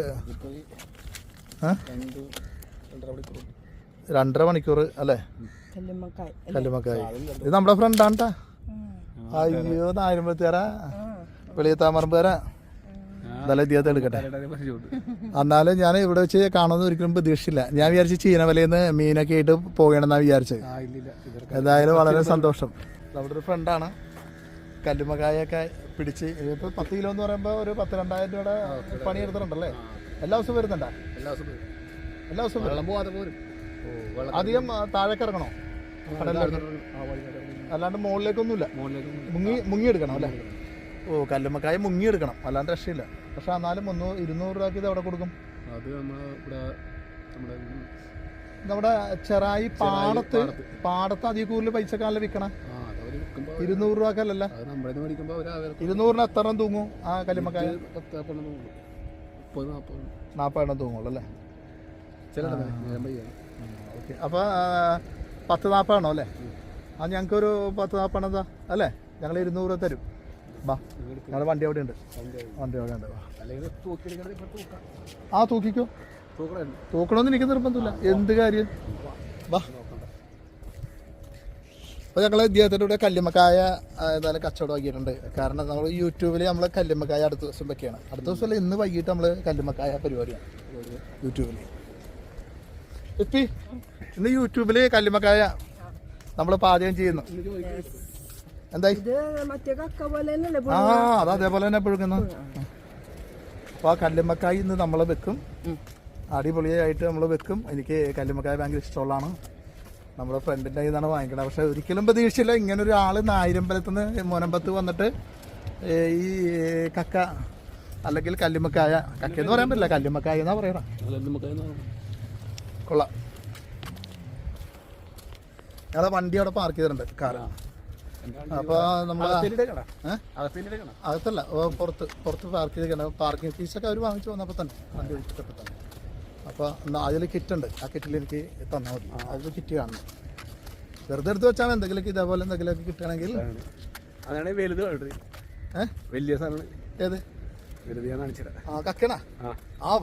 Speaker 1: രണ്ടര മണിക്കൂർ അല്ലേ?
Speaker 2: കല്ലുമ്മക്കായ്.
Speaker 1: ഇത് നമ്മുടെ ഫ്രണ്ടാണ് കേട്ടാ അയ്യോ നായമ്പത്തേരാ വെളിയത്താമറമ്പേരാ നല്ല ഇദ്ദേഹത്തെ എടുക്കട്ടെ. എന്നാലും ഞാൻ ഇവിടെ വെച്ച് കാണുമെന്ന് ഒരിക്കലും പ്രതീക്ഷിച്ചില്ല. ഞാൻ വിചാരിച്ചു ചീന വലയെന്ന് മീനൊക്കെ ആയിട്ട് പോകണമെന്നാണ് വിചാരിച്ചത്. എന്തായാലും വളരെ സന്തോഷം. നമ്മുടെ ഒരു ഫ്രണ്ടാണ്. കല്ലുമകായൊക്കെ പിടിച്ച് ഇതിപ്പോൾ പത്ത് കിലോ എന്ന് പറയുമ്പോൾ ഒരു പത്ത് രണ്ടായിരം രൂപയുടെ പണി എടുത്തിട്ടുണ്ടല്ലേ എല്ലാ ദിവസവും വരുന്നുണ്ടോ? എല്ലാ ദിവസവും എല്ലാ ദിവസവും അധികം ആ, താഴേക്ക് ഇറങ്ങണോ? അല്ലാണ്ട് മുകളിലേക്കൊന്നുമില്ല. മുങ്ങി മുങ്ങി എടുക്കണം അല്ലേ? ഓ കല്ലുമ്മക്കായ മുങ്ങിയെടുക്കണം. അല്ലാണ്ട് രക്ഷയില്ല. പക്ഷെ എന്നാലും ഒന്ന് ഇരുന്നൂറ് രൂപയ്ക്ക് ഇത് എവിടെ കൊടുക്കും?
Speaker 3: അത് ഇവിടെ നമ്മുടെ
Speaker 1: നമ്മുടെ ചെറായി പാടത്ത് പാടത്ത്. അധികം കൂടുതൽ പൈസക്കാലിൽ വിൽക്കണം.
Speaker 3: അത് അവർ വിൽക്കുമ്പോൾ
Speaker 1: ഇരുന്നൂറ് രൂപക്കല്ലല്ല.
Speaker 3: അത്
Speaker 1: ഇരുന്നൂറിന് എത്ര എണ്ണം തൂങ്ങും ആ കല്ലുമ്മക്കായ?
Speaker 3: നാപ്പത്.
Speaker 1: എണ്ണം തൂങ്ങുള്ളൂ അല്ലേ ഓക്കെ. അപ്പോൾ പത്ത് നാൽപ്പതെണ്ണം അല്ലേ? ആ ഞങ്ങൾക്കൊരു പത്ത് നാൽപ്പതെണ്ണം അല്ലേ? ഞങ്ങൾ ഇരുന്നൂറ് തരും. ബാ ഞങ്ങളുടെ വണ്ടി അവിടെ ഉണ്ട് വണ്ടി അവിടെ ഉണ്ട്
Speaker 3: ഇപ്പം
Speaker 1: ആ തൂക്കിക്കോ.
Speaker 3: തൂക്കണം
Speaker 1: തൂക്കണമെന്ന് എനിക്ക് നിർബന്ധമില്ല. എന്ത് കാര്യം? വാ. അപ്പോൾ ഞങ്ങൾ ഇദ്ദേഹത്തിന്റെ കൂടെ കല്ലിമക്കായ ഏതായാലും കച്ചവടമാക്കിയിട്ടുണ്ട് കാരണം നമ്മൾ യൂട്യൂബിൽ നമ്മൾ കല്ലിമക്കായ അടുത്ത ദിവസം വെക്കുകയാണ്. അടുത്ത ദിവസമല്ല ഇന്ന് വൈകിട്ട് നമ്മൾ കല്ലിമക്കായ പരിപാടിയാണ്. യൂട്യൂബിൽ എപ്പി ഇന്ന് യൂട്യൂബിൽ കല്ലിമക്കായ നമ്മൾ പാചകം ചെയ്യുന്നു. എന്തായി? ആ അത് അതേപോലെ തന്നെ പുഴുങ്ങുന്നു അപ്പോൾ ആ കല്ലുമ്മക്കായ ഇന്ന് നമ്മൾ വെക്കും. അടിപൊളിയായിട്ട് നമ്മൾ വെക്കും. എനിക്ക് കല്ലുമ്മക്കായ ഭയങ്കര ഇഷ്ടമുള്ളതാണ്. നമ്മുടെ ഫ്രണ്ടിന്റെ നിന്നാണ് വാങ്ങിക്കണത് പക്ഷെ ഒരിക്കലും പ്രതീക്ഷയില്ല ഇങ്ങനെ ഒരു ആൾ നായിരമ്പലത്ത് നിന്ന് മോനമ്പത്ത് വന്നിട്ട് ഈ കക്ക അല്ലെങ്കിൽ കല്ലുമ്മക്കായ. കക്ക എന്ന് പറയാൻ പറ്റില്ല. കല്ലുമ്മക്കായ എന്നാ പറയണ. കൊള്ളാം. ഞങ്ങളെ വണ്ടി അവിടെ പാർക്ക് ചെയ്തിട്ടുണ്ട്. കാർ അപ്പോൾ നമ്മൾ അകത്തല്ല. പുറത്ത് പുറത്ത് പാർക്ക് ചെയ്തിരിക്കണം പാർക്കിംഗ് ഫീസൊക്കെ അവർ വാങ്ങിച്ചു വന്നപ്പോൾ തന്നെ. വണ്ടി വിളിച്ചിട്ടപ്പോൾ തന്നെ. അപ്പോൾ അതിൽ കിറ്റ് ഉണ്ട്. ആ കിറ്റിൽ എനിക്ക് തന്നാൽ മതി. അതിൽ കിറ്റ് കാണണം. വെറുതെ എടുത്ത് വെച്ചാൽ എന്തെങ്കിലുമൊക്കെ ഇതേപോലെ എന്തെങ്കിലുമൊക്കെ കിട്ടുകയാണെങ്കിൽ
Speaker 3: അതാണ്. വലുത് വലിയ സാധനം.
Speaker 1: ഏത്?
Speaker 3: വലുത് ഞാൻ
Speaker 1: ആ കക്കണ?
Speaker 3: ആ.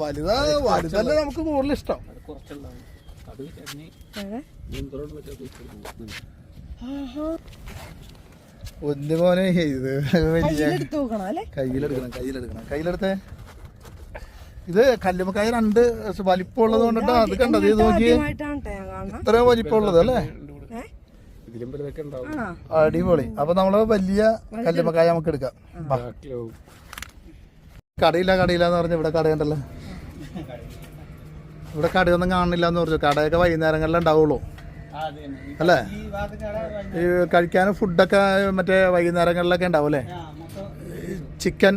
Speaker 1: വലുതാ വലുതല്ല നമുക്ക് കൂടുതൽ ഇഷ്ടം
Speaker 3: അത്
Speaker 1: ഒന്ന് മോനെ ഇത്
Speaker 2: കല്ലുമക്കായ
Speaker 1: കയ്യിലെടുക്കണം കയ്യിലെടുക്കണം. കയ്യിലെടുത്തേ. ഇത് കല്ലുമ്മക്കായ രണ്ട് വലിപ്പമുള്ളത് കൊണ്ടിട്ട് അത് കണ്ടത്. ഇത് നോക്കി ഇത്ര വലിപ്പമുള്ളത് അല്ലേ? അടിപൊളി. അപ്പൊ നമ്മൾ വലിയ കല്ലുമക്കായ നമുക്ക് എടുക്കാം. കടയില്ല കടയില്ല എന്ന് പറഞ്ഞു ഇവിടെ കടയുണ്ടല്ലോ ഇവിടെ കടയൊന്നും കാണുന്നില്ല എന്ന് പറഞ്ഞു. കടയൊക്കെ വൈകുന്നേരങ്ങളിലേ ഉണ്ടാവുള്ളൂ. അല്ലേ? ഈ കഴിക്കാനും ഫുഡൊക്കെ മറ്റേ വൈകുന്നേരങ്ങളിലൊക്കെ ഉണ്ടാവും അല്ലേ ചിക്കൻ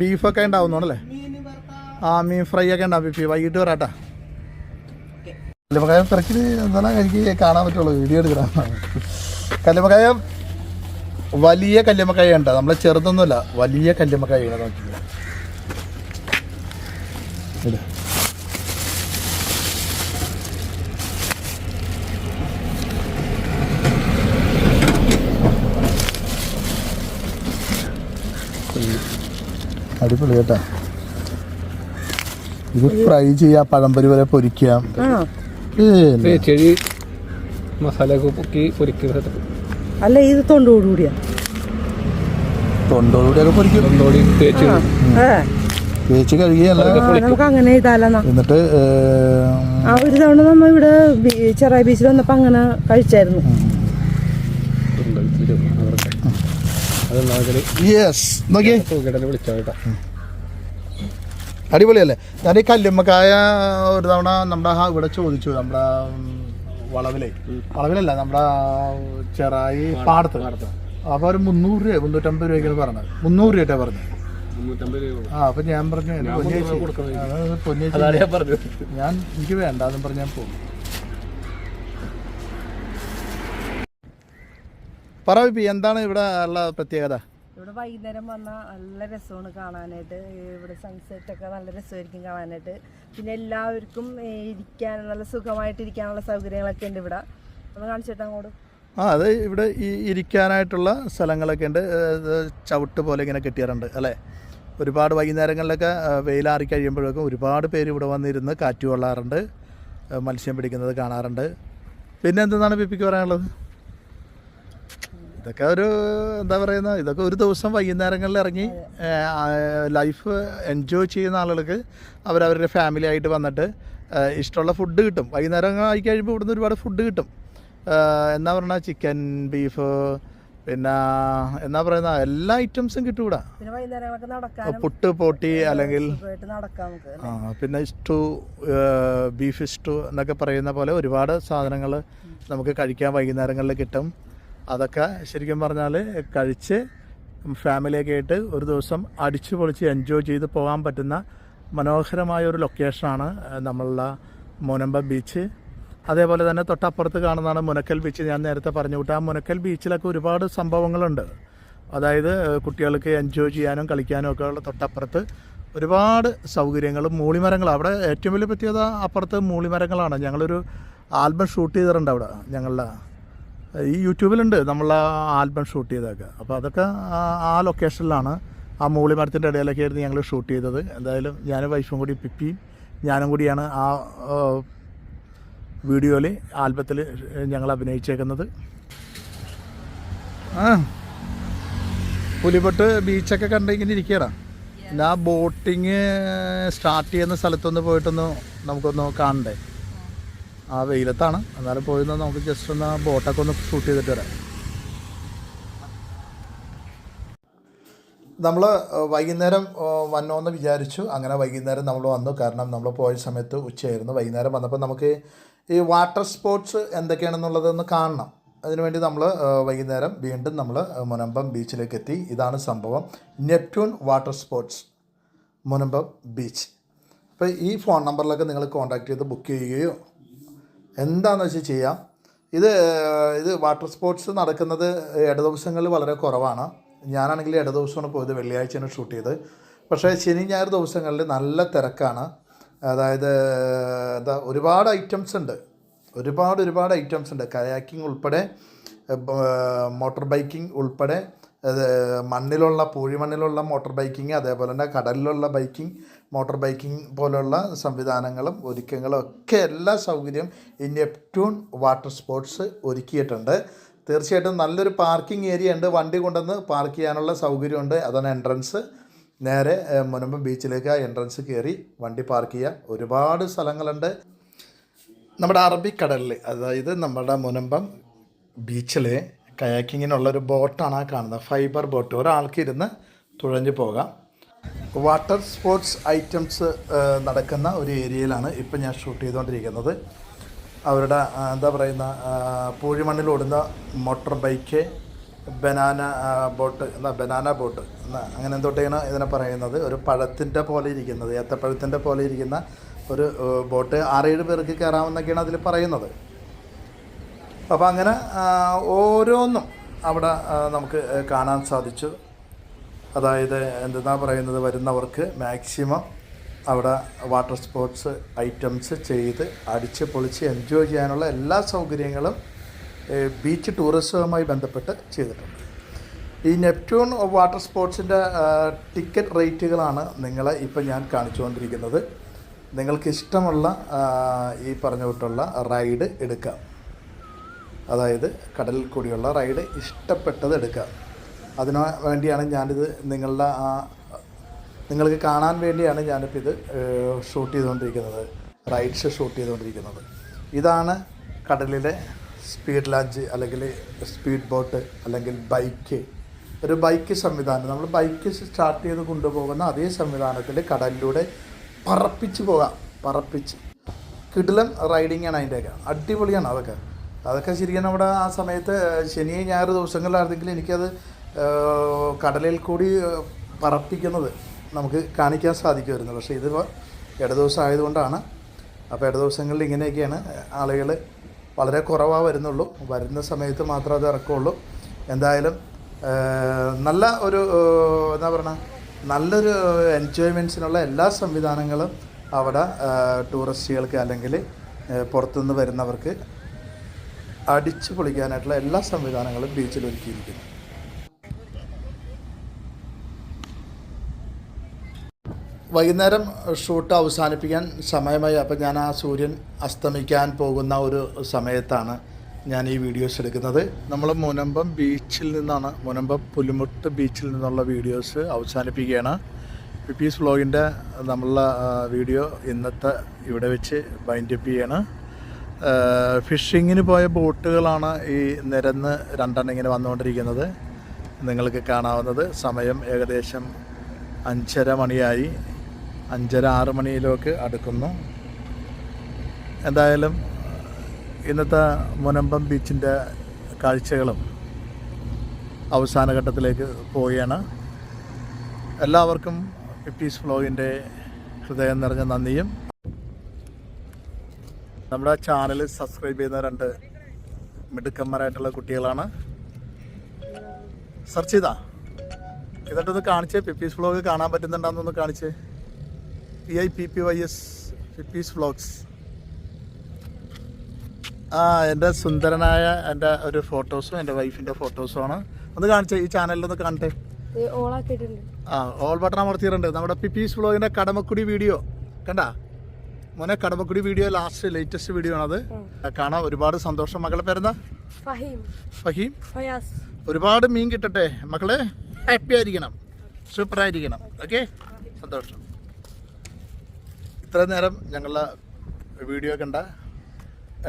Speaker 1: ബീഫൊക്കെ ഉണ്ടാവുന്നുണ്ടല്ലേ ആ മീൻ ഫ്രൈ ഒക്കെ ഉണ്ടാവും. ബീഫ് വൈകിട്ട് വരാട്ടാ. കല്ലുമക്കായ തിരക്കിൽ എന്താണ് എനിക്ക് കാണാൻ പറ്റുള്ളൂ. വീഡിയോ എടുക്കണം കല്ലുമക്കായ വലിയ കല്ലുമക്കായ ഉണ്ട്? നമ്മളെ ചെറുതൊന്നുമല്ല വലിയ കല്ലുമക്കായ നോക്കി അടിപൊളി കേട്ടാ. ഇത് ഫ്രൈ ചെയ്യാം പഴംപൊരി വരെ പൊരിക്കാം.
Speaker 3: ചെടി മസാല പൊക്കി പൊരിക്കുന്ന
Speaker 2: അല്ല ഇത് തൊണ്ടോടുകൂടിയാ
Speaker 1: തൊണ്ടോടുകൂടിയൊക്കെ പൊരിക്കും.
Speaker 3: ഒന്നോടി തേച്ച്
Speaker 2: ഏ
Speaker 1: തേച്ച് കഴുകിയല്ല
Speaker 2: ആ, നമുക്ക് അങ്ങനെ ചെയ്താലെന്നാ
Speaker 1: എന്നിട്ട്
Speaker 2: ആ ഒരു തവണ നമ്മ ഇവിടെ ചെറായി ബീച്ചിൽ വന്നപ്പോ അങ്ങനെ കഴിച്ചായിരുന്നു.
Speaker 1: യെസ്
Speaker 3: കേട്ടോ.
Speaker 1: അടിപൊളിയല്ലേ? ഞാൻ ഈ കല്ലുമ്മക്കായ ഒരു തവണ നമ്മുടെ ഇവിടെ ചോദിച്ചു നമ്മുടെ വളവിലെ. വളവിലല്ല നമ്മുടെ ചെറായി പാടത്ത് അപ്പൊ ഒരു മുന്നൂറ് രൂപ മുന്നൂറ്റമ്പത് രൂപയ്ക്കാണ് പറഞ്ഞത്. മുന്നൂറ് രൂപ പറഞ്ഞത്. ആ അപ്പൊ ഞാൻ പറഞ്ഞു
Speaker 3: പൊന്നിയേച്ചി ഞാൻ
Speaker 1: എനിക്ക് വേണ്ട എന്നും പറഞ്ഞ് ഞാൻ പോകും പറ പി എന്താണ് ഇവിടെ ഉള്ള പ്രത്യേകത?
Speaker 2: ഇവിടെ വൈകുന്നേരം വന്നാൽ നല്ല രസമാണ് കാണാനായിട്ട്. ഇവിടെ സൺസെറ്റ് ഒക്കെ നല്ല രസമായിരിക്കും കാണാനായിട്ട്. പിന്നെ എല്ലാവർക്കും ഇരിക്കാനുള്ള ഇരിക്കാൻ നല്ല സുഖമായിട്ട് ഇരിക്കാനുള്ള സൗകര്യങ്ങളൊക്കെ ഉണ്ട് ഇവിടെ. ഒന്ന് കാണിച്ചിട്ട് അങ്ങോട്ട്.
Speaker 1: ആ അത് ഇവിടെ ഈ ഇരിക്കാനായിട്ടുള്ള സ്ഥലങ്ങളൊക്കെ ഉണ്ട്. ചവിട്ട് പോലെ ഇങ്ങനെ കെട്ടിയാറുണ്ട് അല്ലേ? ഒരുപാട് വൈകുന്നേരങ്ങളിലൊക്കെ വെയിലാറി കഴിയുമ്പോഴൊക്കെ ഒരുപാട് പേര് ഇവിടെ വന്നിരുന്ന് കാറ്റ് കൊള്ളാറുണ്ട് മത്സ്യം പിടിക്കുന്നത് കാണാറുണ്ട്. പിന്നെ എന്താണ് പിപ്പിക്ക് പറയാനുള്ളത്? ഇതൊക്കെ ഒരു എന്താ പറയുന്ന ഇതൊക്കെ ഒരു ദിവസം വൈകുന്നേരങ്ങളിൽ ഇറങ്ങി ലൈഫ് എൻജോയ് ചെയ്യുന്ന ആളുകൾക്ക് അവരവരുടെ ഫാമിലി ആയിട്ട് വന്നിട്ട് ഇഷ്ടമുള്ള ഫുഡ് കിട്ടും. വൈകുന്നേരം ആയി കഴിയുമ്പോൾ ഇവിടുന്ന് ഒരുപാട് ഫുഡ് കിട്ടും. എന്നാ പറഞ്ഞാൽ ചിക്കൻ ബീഫ് പിന്നെ എന്നാ പറയുന്ന എല്ലാ ഐറ്റംസും
Speaker 2: കിട്ടൂടാ.
Speaker 1: പുട്ട് പോട്ടി അല്ലെങ്കിൽ പിന്നെ ഇഷ്ടു ബീഫ് ഇഷ്ടു എന്നൊക്കെ പറയുന്ന പോലെ ഒരുപാട് സാധനങ്ങൾ നമുക്ക് കഴിക്കാൻ വൈകുന്നേരങ്ങളിൽ കിട്ടും. അതൊക്കെ ശരിക്കും പറഞ്ഞാൽ കഴിച്ച് ഫാമിലിയൊക്കെ ആയിട്ട് ഒരു ദിവസം അടിച്ചു പൊളിച്ച് എൻജോയ് ചെയ്ത് പോകാൻ പറ്റുന്ന മനോഹരമായ ഒരു ലൊക്കേഷനാണ് നമ്മളുടെ മോനമ്പ ബീച്ച്. അതേപോലെ തന്നെ തൊട്ടപ്പുറത്ത് കാണുന്നതാണ് മുനക്കൽ ബീച്ച്. ഞാൻ നേരത്തെ പറഞ്ഞു വിട്ടു. ആ മുനക്കൽ ബീച്ചിലൊക്കെ ഒരുപാട് സംഭവങ്ങളുണ്ട്. അതായത് കുട്ടികൾക്ക് എൻജോയ് ചെയ്യാനും കളിക്കാനും ഒക്കെ ഉള്ള തൊട്ടപ്പുറത്ത് ഒരുപാട് സൗകര്യങ്ങളും മൂളിമരങ്ങൾ അവിടെ ഏറ്റവും വലിയ പ്രത്യേകത അപ്പുറത്ത് മൂളിമരങ്ങളാണ്. ഞങ്ങളൊരു ആൽബം ഷൂട്ട് ചെയ്തിട്ടുണ്ട് അവിടെ ഞങ്ങളുടെ ഈ യൂട്യൂബിലുണ്ട് നമ്മൾ ആൽബം ഷൂട്ട് ചെയ്തതൊക്കെ. അപ്പോൾ അതൊക്കെ ആ- ലൊക്കേഷനിലാണ് ആ മൂളി മരത്തിന്റെ ഇടയിലൊക്കെ ആയിരുന്നു ഞങ്ങൾ ഷൂട്ട് ചെയ്തത്. എന്തായാലും ഞാനും വൈഫും കൂടി പിപ്പിയും ഞാനും കൂടിയാണ് ആ വീഡിയോയിൽ ആൽബത്തിൽ ഞങ്ങൾ അഭിനയിച്ചേക്കുന്നത്. ആ പുലിപൊട്ട് ബീച്ചൊക്കെ കണ്ടിങ്ങനെ ഇരിക്കുകയാണ് ആ ബോട്ടിങ് സ്റ്റാർട്ട് ചെയ്യുന്ന സ്ഥലത്തൊന്ന് പോയിട്ടൊന്ന് നമുക്കൊന്ന് കാണണ്ടേ? ആ വെയിലത്താണ്. എന്നാലും പോയിരുന്ന നമുക്ക് ജസ്റ്റ് ഒന്ന് ബോട്ടൊക്കെ ഒന്ന് ഷൂട്ട് ചെയ്തിട്ട് വരാം. നമ്മൾ വൈകുന്നേരം വന്നോന്ന് വിചാരിച്ചു. അങ്ങനെ വൈകുന്നേരം നമ്മൾ വന്നു. കാരണം നമ്മൾ പോയ സമയത്ത് ഉച്ചയായിരുന്നു. വൈകുന്നേരം വന്നപ്പോൾ നമുക്ക് ഈ വാട്ടർ സ്പോർട്സ് എന്തൊക്കെയാണെന്നുള്ളതൊന്ന് കാണണം. അതിനുവേണ്ടി നമ്മൾ വൈകുന്നേരം വീണ്ടും നമ്മൾ മുനമ്പം ബീച്ചിലേക്ക് എത്തി. ഇതാണ് സംഭവം. Neptune water sports Munambam beach അപ്പോൾ ഈ ഫോൺ നമ്പറിലൊക്കെ നിങ്ങൾ കോൺടാക്ട് ചെയ്ത് ബുക്ക് ചെയ്യുകയോ എന്താണെന്ന് വെച്ചാൽ ചെയ്യാം? ഇത് ഇത് വാട്ടർ സ്പോർട്സ് നടക്കുന്നത് ഇട ദിവസങ്ങളിൽ വളരെ കുറവാണ്. ഞാനാണെങ്കിൽ ഇട ദിവസമാണ് പോയത് വെള്ളിയാഴ്ചയാണ് ഷൂട്ട് ചെയ്ത് പക്ഷേ ശനി ഞായർ ദിവസങ്ങളിൽ നല്ല തിരക്കാണ്. അതായത് എന്താ ഒരുപാട് ഐറ്റംസ് ഉണ്ട്. ഒരുപാട് ഒരുപാട് ഐറ്റംസ് ഉണ്ട്. കയാക്കിംഗ് ഉൾപ്പെടെ മോട്ടോർ ബൈക്കിംഗ് ഉൾപ്പെടെ മണ്ണിലുള്ള പൂഴിമണ്ണിലുള്ള മോട്ടോർ ബൈക്കിംഗ് അതേപോലെ തന്നെ കടലിലുള്ള ബൈക്കിംഗ് മോട്ടോർ ബൈക്കിംഗ് പോലുള്ള സംവിധാനങ്ങളും ഒരുക്കങ്ങളും ഒക്കെ എല്ലാ സൗകര്യവും ഈ നെപ്റ്റ്യൂൺ വാട്ടർ സ്പോർട്സ് ഒരുക്കിയിട്ടുണ്ട്. തീർച്ചയായിട്ടും നല്ലൊരു പാർക്കിംഗ് ഏരിയ ഉണ്ട്. വണ്ടി കൊണ്ടുവന്ന് പാർക്ക് ചെയ്യാനുള്ള സൗകര്യമുണ്ട്. അതാണ് എൻട്രൻസ് നേരെ മുനമ്പം ബീച്ചിലേക്ക് ആ എൻട്രൻസ് കയറി വണ്ടി പാർക്ക് ചെയ്യുക ഒരുപാട് സ്ഥലങ്ങളുണ്ട്. നമ്മുടെ അറബിക്കടലിൽ അതായത് നമ്മുടെ മുനമ്പം ബീച്ചിൽ കയാക്കിങ്ങിനുള്ളൊരു ബോട്ടാണ് ആ കാണുന്നത്. ഫൈബർ ബോട്ട്. ഒരാൾക്ക് ഇരുന്ന് തുഴഞ്ഞു പോകാം. വാട്ടർ സ്പോർട്സ് ഐറ്റംസ് നടക്കുന്ന ഒരു ഏരിയയിലാണ് ഇപ്പം ഞാൻ ഷൂട്ട് ചെയ്തുകൊണ്ടിരിക്കുന്നത്. അവരുടെ എന്താ പറയുന്ന പൂഴിമണ്ണിൽ ഓടുന്ന മോട്ടോർ ബൈക്ക് ബനാന ബോട്ട് എന്താ ബനാന ബോട്ട് എന്നാ അങ്ങനെ എന്തൊക്കെയാണ് ഇതിനെ പറയുന്നത്? ഒരു പഴത്തിന്റെ പോലെ ഇരിക്കുന്നത് ഏത്തപ്പഴത്തിന്റെ പോലെ ഇരിക്കുന്ന ഒരു ബോട്ട്. ആറേഴ് പേർക്ക് കയറാമെന്നൊക്കെയാണ് അതിൽ പറയുന്നത്. അപ്പോൾ അങ്ങനെ ഓരോന്നും അവിടെ നമുക്ക് കാണാൻ സാധിച്ചു. അതായത് എന്തെന്നാ പറയുന്നത് വരുന്നവർക്ക് മാക്സിമം അവിടെ വാട്ടർ സ്പോർട്സ് ഐറ്റംസ് ചെയ്ത് അടിച്ച് പൊളിച്ച് എൻജോയ് ചെയ്യാനുള്ള എല്ലാ സൗകര്യങ്ങളും ബീച്ച് ടൂറിസവുമായി ബന്ധപ്പെട്ട് ചെയ്തിട്ടുണ്ട്. ഈ നെപ്റ്റ്യൂൺ വാട്ടർ സ്പോർട്സിന്റെ ടിക്കറ്റ് റേറ്റുകളാണ് നിങ്ങളെ ഇപ്പം ഞാൻ കാണിച്ചുകൊണ്ടിരിക്കുന്നത്. നിങ്ങൾക്ക് ഇഷ്ടമുള്ള ഈ പറഞ്ഞു കൂട്ടുള്ള റൈഡ് എടുക്കാം. അതായത് കടലിൽ കൂടിയുള്ള റൈഡ് ഇഷ്ടപ്പെട്ടത് എടുക്കുക. അതിനു വേണ്ടിയാണ് ഞാനിത് നിങ്ങളുടെ ആ നിങ്ങൾക്ക് കാണാൻ വേണ്ടിയാണ് ഞാനിപ്പോൾ ഇത് ഷൂട്ട് ചെയ്തുകൊണ്ടിരിക്കുന്നത്. റൈഡ്സ് ഷൂട്ട് ചെയ്തുകൊണ്ടിരിക്കുന്നത്. ഇതാണ് കടലിലെ സ്പീഡ് ലാഞ്ച് അല്ലെങ്കിൽ സ്പീഡ് ബോട്ട് അല്ലെങ്കിൽ ബൈക്ക്. ഒരു ബൈക്ക് സംവിധാനം. നമ്മൾ ബൈക്ക് സ്റ്റാർട്ട് ചെയ്ത് കൊണ്ടുപോകുന്ന അതേ സംവിധാനത്തിൽ കടലിലൂടെ പറപ്പിച്ച് പോകാം. പറപ്പിച്ച്. കിടിലൻ റൈഡിങ്ങാണ് അതിന്റെയൊക്കെ. അടിപൊളിയാണ് അതൊക്കെ. അതൊക്കെ ശരിക്കും നമ്മുടെ ആ സമയത്ത് ശനി ഞായർ ദിവസങ്ങളിലായിരുന്നെങ്കിൽ എനിക്കത് കടലിൽ കൂടി പറപ്പിക്കുന്നത് നമുക്ക് കാണിക്കാൻ സാധിക്കുമായിരുന്നു. പക്ഷേ ഇതിപ്പോൾ ഇടദിവസം ആയതുകൊണ്ടാണ് അപ്പോൾ ഇടദിവസങ്ങളിൽ ഇങ്ങനെയൊക്കെയാണ് ആളുകൾ വളരെ കുറവാണ് വരുന്നുള്ളൂ. വരുന്ന സമയത്ത് മാത്രമേ അത് ഇറക്കുള്ളൂ എന്തായാലും നല്ല ഒരു എന്താ പറയുക നല്ലൊരു എൻജോയ്മെന്റ്സിനുള്ള എല്ലാ സംവിധാനങ്ങളും അവിടെ ടൂറിസ്റ്റുകൾക്ക് അല്ലെങ്കിൽ പുറത്തുനിന്ന് വരുന്നവർക്ക് അടിച്ചു പൊളിക്കാനായിട്ടുള്ള എല്ലാ സംവിധാനങ്ങളും ബീച്ചിൽ ഒരുക്കിയിരിക്കുന്നു. വൈകുന്നേരം ഷൂട്ട് അവസാനിപ്പിക്കാൻ സമയമായി. അപ്പം ഞാൻ ആ സൂര്യൻ അസ്തമിക്കാൻ പോകുന്ന ഒരു സമയത്താണ് ഞാൻ ഈ വീഡിയോസ് എടുക്കുന്നത്. നമ്മൾ മുനമ്പം ബീച്ചിൽ നിന്നാണ് മുനമ്പം പുലിമുട്ട് ബീച്ചിൽ നിന്നുള്ള വീഡിയോസ് അവസാനിപ്പിക്കുകയാണ്. പി പി എസ് വ്ളോഗിന്റെ നമ്മളുടെ വീഡിയോ ഇന്നത്തെ ഇവിടെ വെച്ച് ബൈൻഡപ്പ് ചെയ്യാണ്. ഫിഷിങ്ങിന് പോയ ബോട്ടുകളാണ് ഈ നിരന്ന് രണ്ടെണ്ണം ഇങ്ങനെ വന്നുകൊണ്ടിരിക്കുന്നത്. നിങ്ങൾക്ക് കാണാവുന്നത് സമയം ഏകദേശം അഞ്ചര മണിയായി. അഞ്ചര ആറ് മണിയിലേക്ക് അടുക്കുന്നു. എന്തായാലും ഇന്നത്തെ മുനമ്പം ബീച്ചിന്റെ കാഴ്ചകളും അവസാന ഘട്ടത്തിലേക്ക് പോവുകയാണ്. എല്ലാവർക്കും ഫിഫ്റ്റീസ് ഫ്ലോഗിന്റെ ഹൃദയം നിറഞ്ഞ നന്ദിയും. നമ്മുടെ ചാനൽ സബ്സ്ക്രൈബ് ചെയ്യുന്ന രണ്ട് മിടുക്കന്മാരായിട്ടുള്ള കുട്ടികളാണ്. സെർച്ച് ചെയ്താ? എന്നിട്ടൊന്ന് കാണിച്ചേ പിപ്പീസ് വ്ളോഗ് കാണാൻ പറ്റുന്നുണ്ടെന്നൊന്ന് കാണിച്ചേ. P I P P Y S Pippy's vlogs ആ എന്റെ സുന്ദരനായ എന്റെ ഒരു ഫോട്ടോസും എന്റെ വൈഫിന്റെ ഫോട്ടോസും ആണ്. ഒന്ന് കാണിച്ചേ ഈ ചാനലിലൊന്ന് കാണട്ടെ ആ ഓൾ ബട്ടൺ അമർത്തിയിട്ടുണ്ട്. നമ്മുടെ പിപ്പീസ് വ്ളോഗിന്റെ കടമക്കുടി വീഡിയോ കണ്ട? മോനെ Kadamakkudy video last latest video ആണത്. കാണാൻ ഒരുപാട് സന്തോഷം. മകളെ പേരെന്താ?
Speaker 2: ഫഹീം.
Speaker 1: ഫഹീം?
Speaker 2: ഫയാസ്.
Speaker 1: ഒരുപാട് മീൻ കിട്ടട്ടെ? മക്കളെ ഹാപ്പി ആയിരിക്കണം. സൂപ്പർ ആയിരിക്കണം. ഓക്കെ സന്തോഷം. ഇത്ര നേരം ഞങ്ങളുടെ വീഡിയോ കണ്ട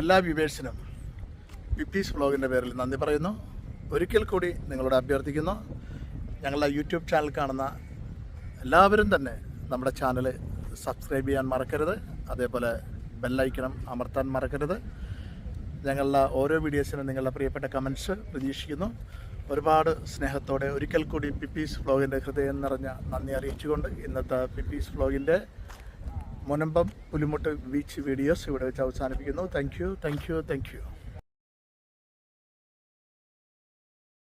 Speaker 1: എല്ലാ വ്യൂവേഴ്സിനും വിപ്പീസ് വ്ളോഗിന്റെ പേരിൽ നന്ദി പറയുന്നു. ഒരിക്കൽ കൂടി നിങ്ങളോട് അഭ്യർത്ഥിക്കുന്നു. ഞങ്ങളുടെ യൂട്യൂബ് ചാനൽ കാണുന്ന എല്ലാവരും തന്നെ നമ്മുടെ ചാനൽ സബ്സ്ക്രൈബ് ചെയ്യാൻ മറക്കരുത്. അതേപോലെ ബെല്ലൈക്കണം അമർത്താൻ മറക്കരുത്. ഞങ്ങളുടെ ഓരോ വീഡിയോസിനും നിങ്ങളുടെ പ്രിയപ്പെട്ട കമൻസ് പ്രതീക്ഷിക്കുന്നു. ഒരുപാട് സ്നേഹത്തോടെ ഒരിക്കൽ കൂടി പിപ്പീസ് വ്ളോഗിന്റെ ഹൃദയം നിറഞ്ഞ നന്ദി അറിയിച്ചുകൊണ്ട് ഇന്നത്തെ പിപ്പീസ് വ്ളോഗിന്റെ മുനമ്പം പുലിമുട്ട് ബീച്ച് വീഡിയോസ് ഇവിടെ വെച്ച് അവസാനിപ്പിക്കുന്നു. Thank you thank you thank you.